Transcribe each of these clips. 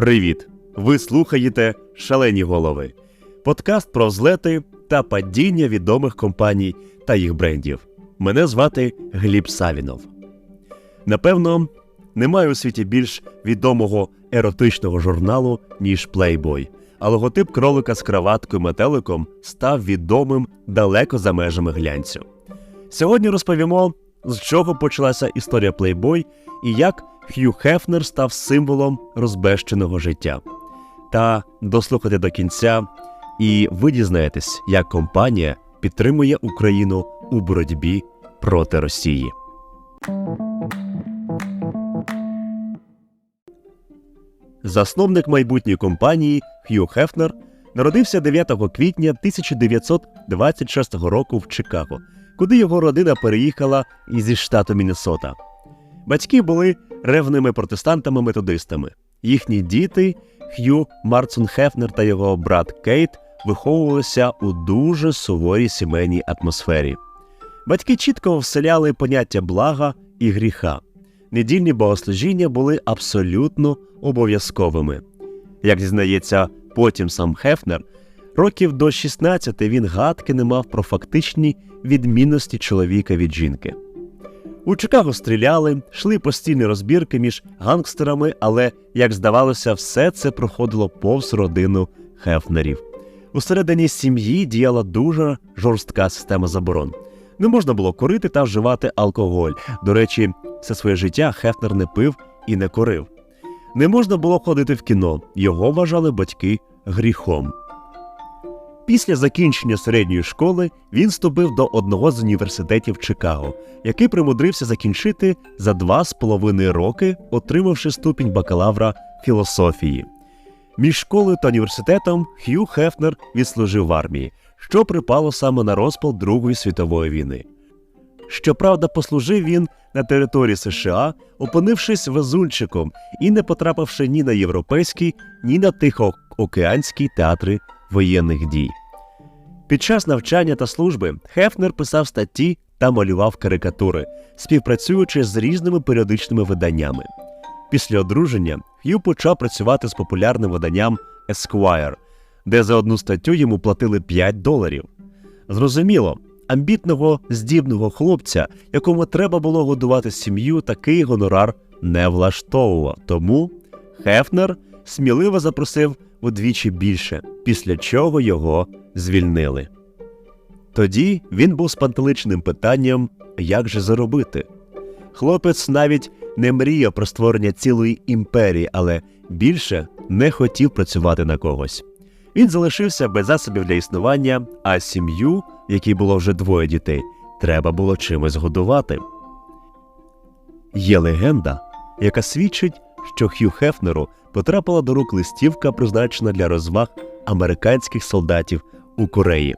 Привіт! Ви слухаєте Шалені голови, подкаст про злети та падіння відомих компаній та їх брендів. Мене звати Гліб Савінов. Напевно, немає у світі більш відомого еротичного журналу, ніж Playboy, а логотип кролика з краваткою метеликом став відомим далеко за межами глянцю. Сьогодні розповімо, з чого почалася історія Playboy і як Х'ю Хефнер став символом розбещеного життя. Та дослухайте до кінця, і ви дізнаєтесь, як компанія підтримує Україну у боротьбі проти Росії. Засновник майбутньої компанії Х'ю Хефнер народився 9 квітня 1926 року в Чикаго, куди його родина переїхала зі штату Міннесота. Батьки були ревними протестантами-методистами. Їхні діти Х'ю Марцун Хефнер та його брат Кейт виховувалися у дуже суворій сімейній атмосфері. Батьки чітко вселяли поняття блага і гріха. Недільні богослужіння були абсолютно обов'язковими. Як зізнається потім сам Хефнер, років до 16 він гадки не мав про фактичні відмінності чоловіка від жінки. У Чикаго стріляли, йшли постійні розбірки між гангстерами, але, як здавалося, все це проходило повз родину Хефнерів. Усередині сім'ї діяла дуже жорстка система заборон. Не можна було курити та вживати алкоголь. До речі, все своє життя Хефнер не пив і не курив. Не можна було ходити в кіно, його вважали батьки гріхом. Після закінчення середньої школи він вступив до одного з університетів Чикаго, який примудрився закінчити за два з половиною роки, отримавши ступінь бакалавра філософії. Між школою та університетом Х'ю Хефнер відслужив в армії, що припало саме на розпал Другої світової війни. Щоправда, послужив він на території США, опинившись везунчиком і не потрапивши ні на європейський, ні на тихоокеанський театри воєнних дій. Під час навчання та служби Хефнер писав статті та малював карикатури, співпрацюючи з різними періодичними виданнями. Після одруження Х'ю почав працювати з популярним виданням Esquire, де за одну статтю йому платили 5 доларів. Зрозуміло, амбітного здібного хлопця, якому треба було годувати сім'ю, такий гонорар не влаштовував. Тому Хефнер сміливо запросив удвічі більше, після чого його звільнили. Тоді він був спантеличним питанням, як же заробити. Хлопець навіть не мріяв про створення цілої імперії, але більше не хотів працювати на когось. Він залишився без засобів для існування, а сім'ю, якій було вже двоє дітей, треба було чимось годувати. Є легенда, яка свідчить, що Х'ю Хефнеру потрапила до рук листівка, призначена для розваг американських солдатів у Кореї.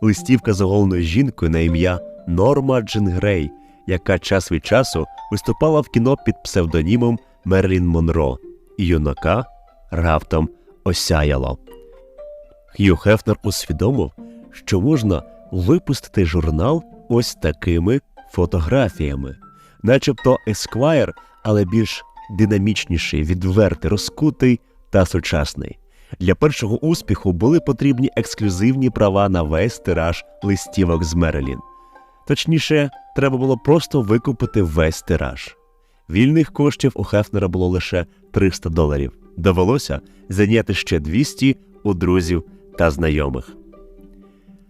Листівка з оголеною жінкою на ім'я Норма Джин Грей, яка час від часу виступала в кіно під псевдонімом Мерлін Монро, і юнака раптом осяяло. Х'ю Хефнер усвідомив, що можна випустити журнал ось такими фотографіями, начебто Esquire, але більш динамічніший, відвертий, розкутий та сучасний. Для першого успіху були потрібні ексклюзивні права на весь тираж листівок з Мерелін. Точніше, треба було просто викупити весь тираж. Вільних коштів у Хефнера було лише 300 доларів. Довелося зайняти ще 200 у друзів та знайомих.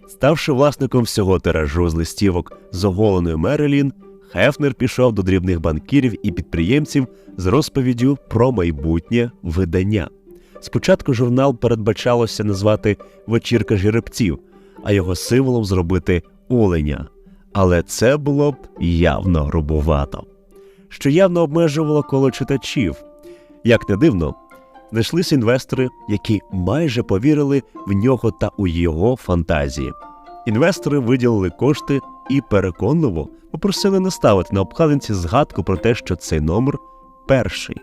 Ставши власником всього тиражу з листівок з оголеною Мерелін, Хефнер пішов до дрібних банкірів і підприємців з розповіддю про майбутнє видання. Спочатку журнал передбачалося назвати Вечірка жеребців, а його символом зробити оленя. Але це було б явно грубувато, що явно обмежувало коло читачів. Як не дивно, знайшлися інвестори, які майже повірили в нього та у його фантазії. Інвестори виділили кошти і переконливо попросили не ставити на обкладинці згадку про те, що цей номер перший.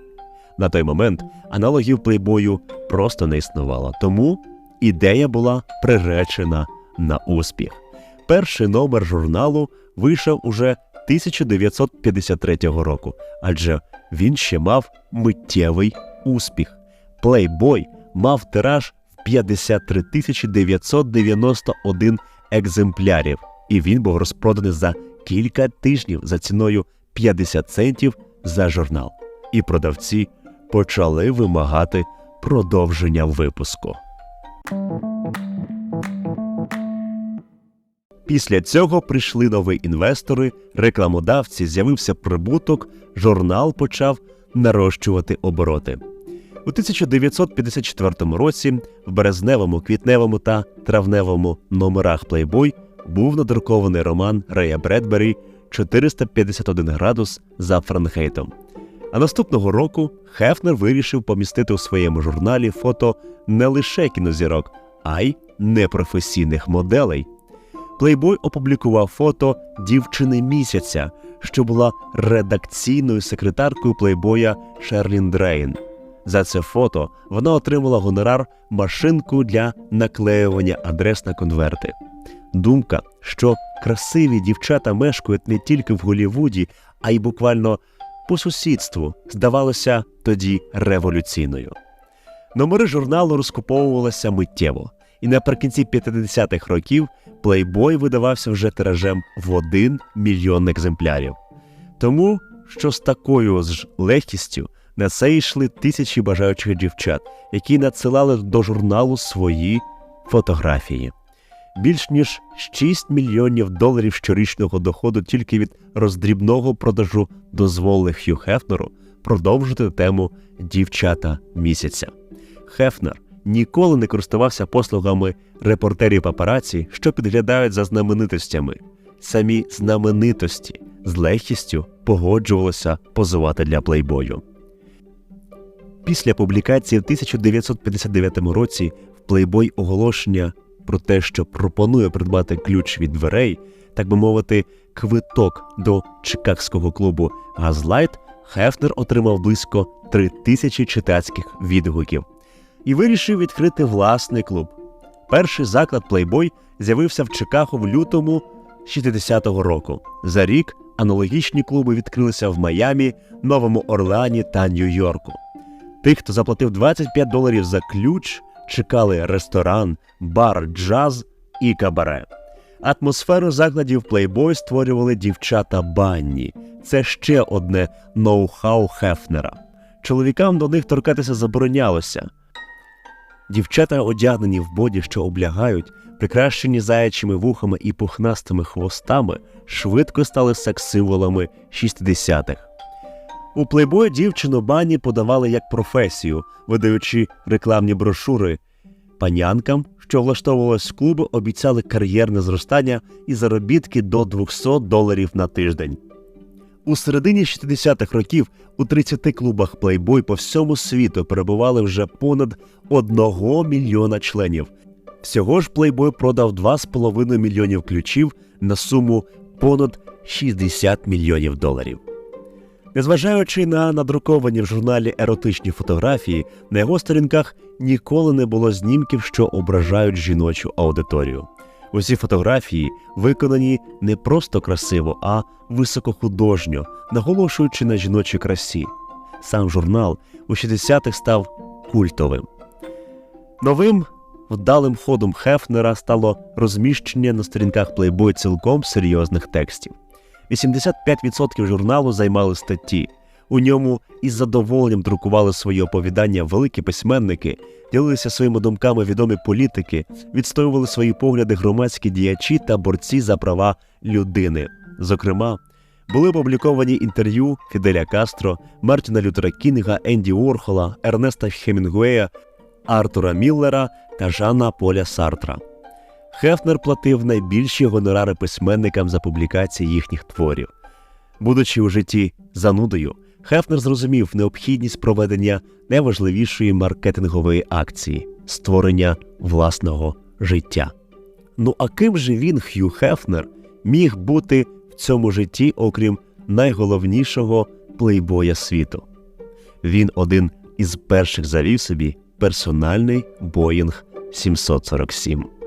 На той момент аналогів плейбою просто не існувало, тому ідея була приречена на успіх. Перший номер журналу вийшов уже 1953 року, адже він ще мав миттєвий успіх. Playboy мав тираж в 53 тисячі 991 екземплярів, і він був розпроданий за кілька тижнів за ціною 50 центів за журнал. І продавці почали вимагати продовження випуску. Після цього прийшли нові інвестори, рекламодавці, з'явився прибуток, журнал почав нарощувати обороти. У 1954 році в березневому, квітневому та травневому номерах Playboy був надрукований роман Рея Бредбері 451 градус за Франхейтом. А наступного року Хефнер вирішив помістити у своєму журналі фото не лише кінозірок, а й непрофесійних моделей. Плейбой опублікував фото дівчини місяця, що була редакційною секретаркою плейбоя Шерлін Дрейн. За це фото вона отримала гонорар машинку для наклеювання адрес на конверти. Думка, що красиві дівчата мешкають не тільки в Голлівуді, а й буквально по сусідству, здавалося тоді революційною. Номери журналу розкуповувалися миттєво, і наприкінці 50-х років Playboy видавався вже тиражем в 1 мільйон екземплярів. Тому що з такою ж легкістю на це йшли тисячі бажаючих дівчат, які надсилали до журналу свої фотографії. Більш ніж 6 мільйонів доларів щорічного доходу тільки від роздрібного продажу дозволили Хью Хефнеру продовжити тему дівчата місяця. Хефнер ніколи не користувався послугами репортерів папараці, що підглядають за знаменитостями. Самі знаменитості з легкістю погоджувалися позувати для плейбою. Після публікації в 1959 році в Playboy оголошення про те, що пропонує придбати ключ від дверей, так би мовити, квиток до чикагського клубу Газлайт, Хефнер отримав близько 3 тисячі читацьких відгуків і вирішив відкрити власний клуб. Перший заклад Playboy з'явився в Чикаго в лютому 60-го року. За рік аналогічні клуби відкрилися в Майамі, Новому Орлеані та Нью-Йорку. Тих, хто заплатив 25 доларів за ключ, чекали ресторан, бар, джаз і кабаре. Атмосферу закладів Playboy створювали дівчата банні. Це ще одне ноу-хау Хефнера. Чоловікам до них торкатися заборонялося. Дівчата, одягнені в боді, що облягають, прикрашені заячими вухами і пухнастими хвостами, швидко стали секс-символами 60-х. У плейбой дівчину бані подавали як професію, видаючи рекламні брошури. Панянкам, що влаштовувалось в клуби, обіцяли кар'єрне зростання і заробітки до 200 доларів на тиждень. У середині 60-х років у 30 клубах Playboy по всьому світу перебували вже понад 1 мільйона членів. Всього ж Playboy продав 2,5 мільйонів ключів на суму понад 60 мільйонів доларів. Незважаючи на надруковані в журналі еротичні фотографії, на його сторінках ніколи не було знімків, що ображають жіночу аудиторію. Усі фотографії виконані не просто красиво, а високохудожньо, наголошуючи на жіночій красі. Сам журнал у 60-х став культовим. Новим вдалим ходом Хефнера стало розміщення на сторінках Playboy цілком серйозних текстів. 85% журналу займали статті. У ньому із задоволенням друкували свої оповідання великі письменники, ділилися своїми думками відомі політики, відстоювали свої погляди громадські діячі та борці за права людини. Зокрема, були опубліковані інтерв'ю Фіделя Кастро, Мартіна Лютера Кінга, Енді Уорхола, Ернеста Хемінгуея, Артура Міллера та Жана Поля Сартра. Хефнер платив найбільші гонорари письменникам за публікації їхніх творів. Будучи у житті занудою, Хефнер зрозумів необхідність проведення найважливішої маркетингової акції створення власного життя. Ну а ким же він, Хью Хефнер, міг бути в цьому житті, окрім найголовнішого плейбоя світу? Він один із перших завів собі персональний Боїнг 747.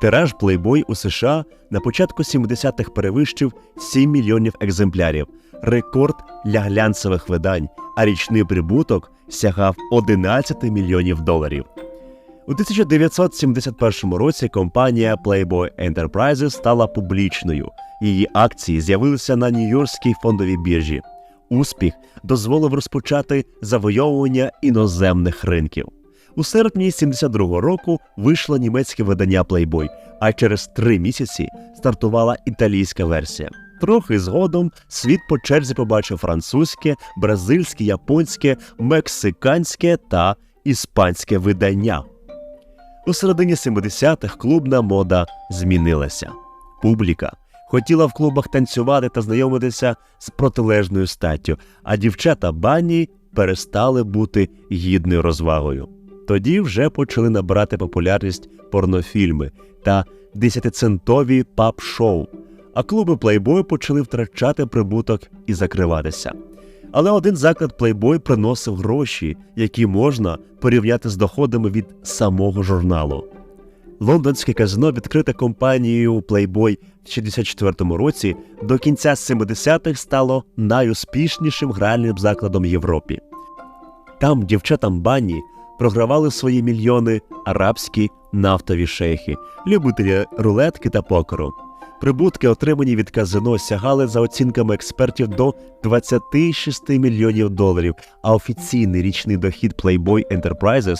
Тираж Playboy у США на початку 70-х перевищив 7 мільйонів екземплярів, рекорд для глянцевих видань, а річний прибуток сягав 11 мільйонів доларів. У 1971 році компанія Playboy Enterprises стала публічною. Її акції з'явилися на Нью-Йоркській фондовій біржі. Успіх дозволив розпочати завойовування іноземних ринків. У серпні 72-го року вийшло німецьке видання Playboy, а через три місяці стартувала італійська версія. Трохи згодом світ по черзі побачив французьке, бразильське, японське, мексиканське та іспанське видання. У середині 70-х клубна мода змінилася. Публіка хотіла в клубах танцювати та знайомитися з протилежною статтю, а дівчата бані перестали бути гідною розвагою. Тоді вже почали набирати популярність порнофільми та десятицентові пап-шоу, а клуби Playboy почали втрачати прибуток і закриватися. Але один заклад Playboy приносив гроші, які можна порівняти з доходами від самого журналу. Лондонське казино, відкрите компанією Playboy в 64-му році, до кінця 70-х стало найуспішнішим гральним закладом Європі. Там дівчатам бані програвали свої мільйони арабські нафтові шейхи, любителі рулетки та покеру. Прибутки, отримані від казино, сягали за оцінками експертів до 26 мільйонів доларів, а офіційний річний дохід Playboy Enterprises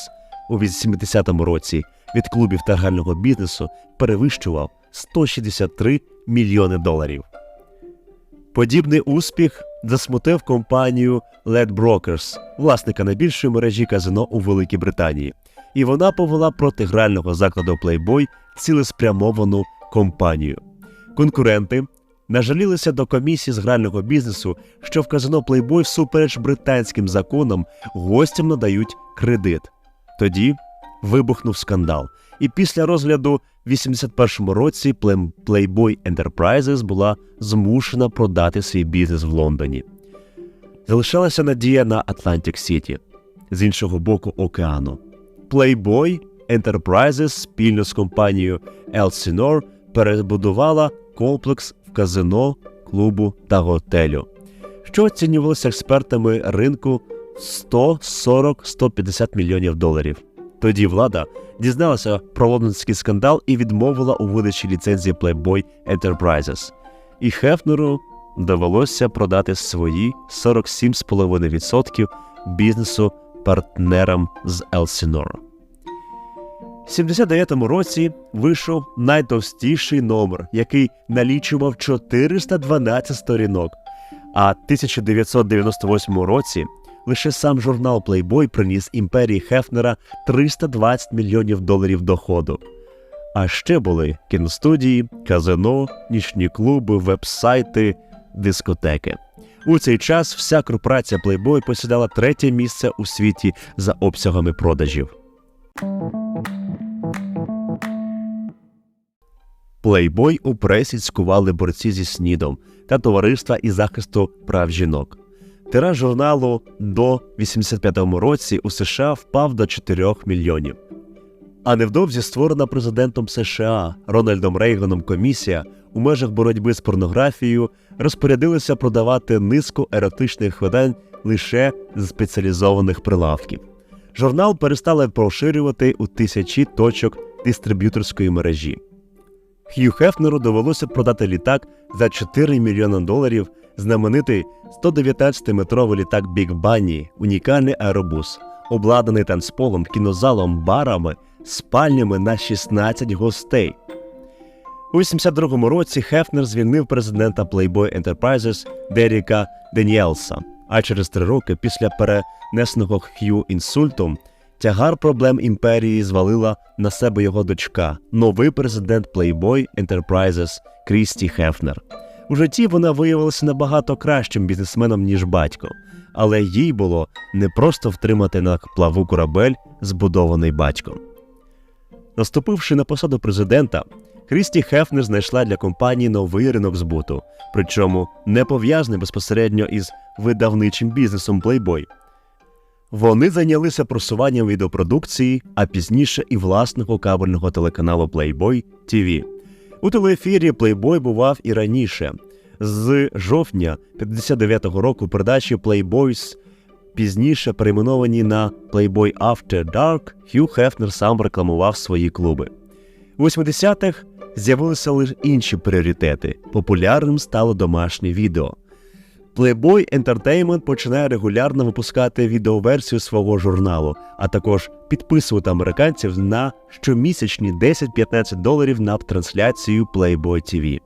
у 80-му році від клубів та грального бізнесу перевищував 163 мільйони доларів. Подібний успіх засмутив компанію LED Brokers, власника найбільшої мережі казино у Великій Британії, і вона повела проти грального закладу Playboy цілеспрямовану компанію. Конкуренти нажалілися до комісії з грального бізнесу, що в казино Playboy всупереч британським законам гостям надають кредит. Тоді вибухнув скандал, і після розгляду в 81-му році Play- Playboy Enterprises була змушена продати свій бізнес в Лондоні. Залишалася надія на Атлантик Сіті з іншого боку океану. Playboy Enterprises спільно з компанією Elsinore перебудувала комплекс в казино, клубу та готелю, що оцінювалося експертами ринку 140-150 мільйонів доларів. Тоді влада дізналася про лондонський скандал і відмовила у видачі ліцензії Playboy Enterprises. І Хефнеру довелося продати свої 47,5% бізнесу партнерам з Elsinore. В 79-му році вийшов найтовстіший номер, який налічував 412 сторінок. А в 1998 році лише сам журнал Playboy приніс імперії Хефнера 320 мільйонів доларів доходу. А ще були кіностудії, казино, нічні клуби, веб-сайти, дискотеки. У цей час вся корпорація Playboy посідала третє місце у світі за обсягами продажів. Playboy у пресі цькували борці зі снідом та товариства із захисту прав жінок. Тираж журналу до 85-му році у США впав до 4 мільйонів. А невдовзі створена президентом США Рональдом Рейганом комісія у межах боротьби з порнографією розпорядилася продавати низку еротичних видань лише з спеціалізованих прилавків. Журнал перестали поширювати у тисячі точок дистриб'юторської мережі. Хью Хефнеру довелося продати літак за 4 мільйони доларів, знаменитий 119-метровий літак Біг Банні, унікальний аеробус, обладнаний танцполом, кінозалом, барами, спальнями на 16 гостей. У 82-му році Хефнер звільнив президента Playboy Enterprises Деріка Деніелса, а через три роки після перенесеного Хью інсультом Тягар проблем імперії звалила на себе його дочка, новий президент Playboy Enterprises Крісті Хефнер. У житті вона виявилася набагато кращим бізнесменом, ніж батько, але їй було не просто втримати на плаву корабель, збудований батьком. Наступивши на посаду президента, Крісті Хефнер знайшла для компанії новий ринок збуту, причому не пов'язаний безпосередньо із видавничим бізнесом Playboy. Вони зайнялися просуванням відеопродукції, а пізніше і власного кабельного телеканалу Playboy TV. У телеефірі Плейбой бував і раніше. З жовтня 59-го року передачі Playboys, пізніше перейменовані на Playboy After Dark, Хью Хефнер сам рекламував свої клуби. У 80-х з'явилися лише інші пріоритети. Популярним стало домашнє відео. Playboy Entertainment починає регулярно випускати відеоверсію свого журналу, а також підписувати американців на щомісячні 10-15 доларів на трансляцію Playboy TV.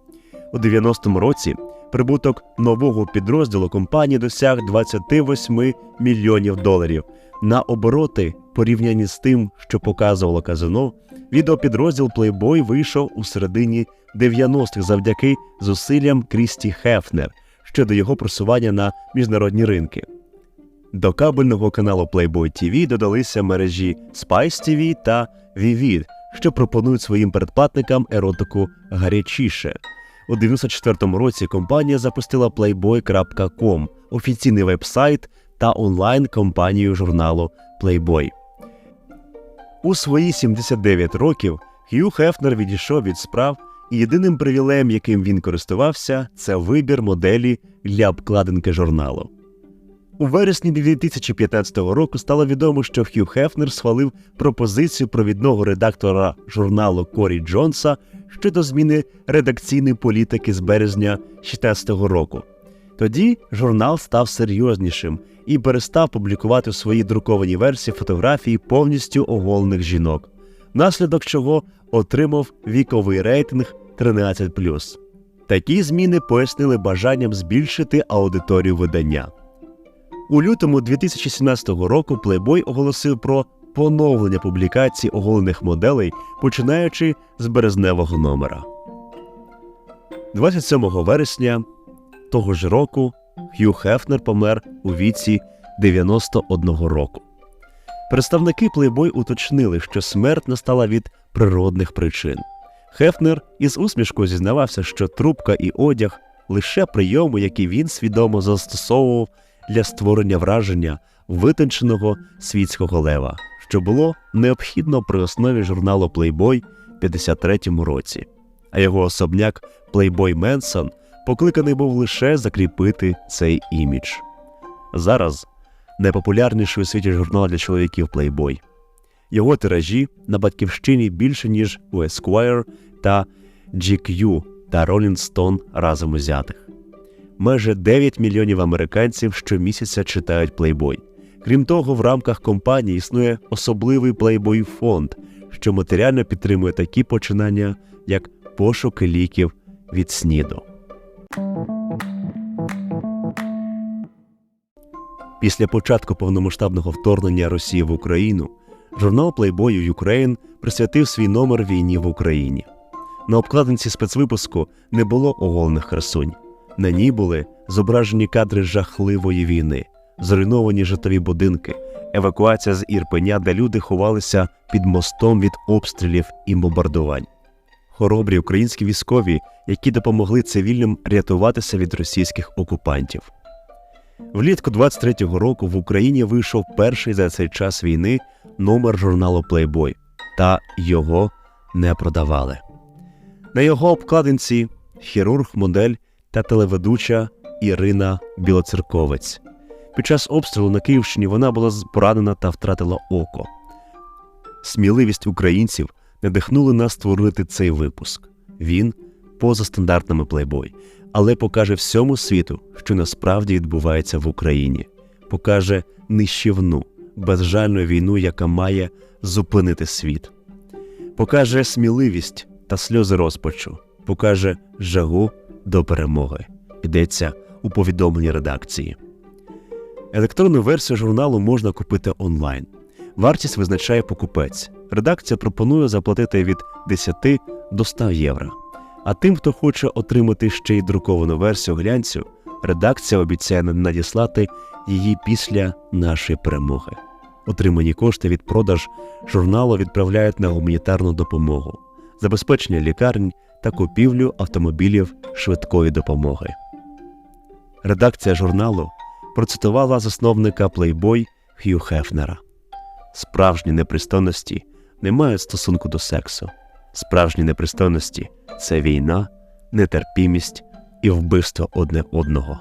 У 90-му році прибуток нового підрозділу компанії досяг 28 мільйонів доларів. На обороти, порівняні з тим, що показувало казино, відеопідрозділ Playboy вийшов у середині 90-х завдяки зусиллям Крісті Хефнер щодо його просування на міжнародні ринки. До кабельного каналу Playboy TV додалися мережі Spice TV та Vivid, що пропонують своїм передплатникам еротику гарячіше. У 94-му році компанія запустила playboy.com, офіційний веб-сайт та онлайн-компанію журналу Playboy. У свої 79 років Хью Хефнер відійшов від справ, і єдиним привілеєм, яким він користувався, це вибір моделі для обкладинки журналу. У вересні 2015 року стало відомо, що Хью Хефнер схвалив пропозицію провідного редактора журналу Корі Джонса щодо зміни редакційної політики з березня 2016 року. Тоді журнал став серйознішим і перестав публікувати в своїй друкованій версії фотографії повністю оголених жінок, внаслідок чого отримав віковий рейтинг 13+. Такі зміни пояснили бажанням збільшити аудиторію видання. У лютому 2017 року Playboy оголосив про поновлення публікацій оголених моделей, починаючи з березневого номера. 27 вересня того ж року Хью Хефнер помер у віці 91 року. Представники Playboy уточнили, що смерть настала від природних причин. Хефнер із усмішкою зізнавався, що трубка і одяг лише прийоми, які він свідомо застосовував для створення враження витонченого світського лева, що було необхідно при основі журналу в 53-му році. А його особняк Playboy Менсон покликаний був лише закріпити цей імідж. Зараз найпопулярніший у світі журнал для чоловіків Playboy. Його тиражі на батьківщині більше, ніж у Esquire та GQ та Rolling Stone разом узятих. Майже 9 мільйонів американців щомісяця читають Playboy. Крім того, в рамках компанії існує особливий Playboy фонд, що матеріально підтримує такі починання, як пошуки ліків від СНІДу. Після початку повномасштабного вторгнення Росії в Україну журнал Playboy Ukraine присвятив свій номер війні в Україні. На обкладинці спецвипуску не було оголених красунь. На ній були зображені кадри жахливої війни, зруйновані житлові будинки, евакуація з Ірпеня, де люди ховалися під мостом від обстрілів і бомбардувань. Хоробрі українські військові, які допомогли цивільним рятуватися від російських окупантів. Влітку 23-го року в Україні вийшов перший за цей час війни номер журналу Playboy, та його не продавали. На його обкладинці хірург, модель та телеведуча Ірина Білоцерковець. Під час обстрілу на Київщині вона була поранена та втратила око. Сміливість українців надихнули нас створити цей випуск. Він поза стандартними плейбой, але покаже всьому світу, що насправді відбувається в Україні, покаже нищівну, безжальну війну, яка має зупинити світ, покаже сміливість та сльози розпачу, покаже жагу до перемоги. Йдеться у повідомленні редакції. Електронну версію журналу можна купити онлайн. Вартість визначає покупець. Редакція пропонує заплатити від 10 до 100 євро. А тим, хто хоче отримати ще й друковану версію глянцю, редакція обіцяє надіслати її після нашої перемоги. Отримані кошти від продаж журналу відправляють на гуманітарну допомогу, забезпечення лікарень та купівлю автомобілів швидкої допомоги. Редакція журналу процитувала засновника Playboy Хью Хефнера. Справжні непристойності не мають стосунку до сексу. Справжні непристойності це війна, нетерпімість і вбивство одне одного.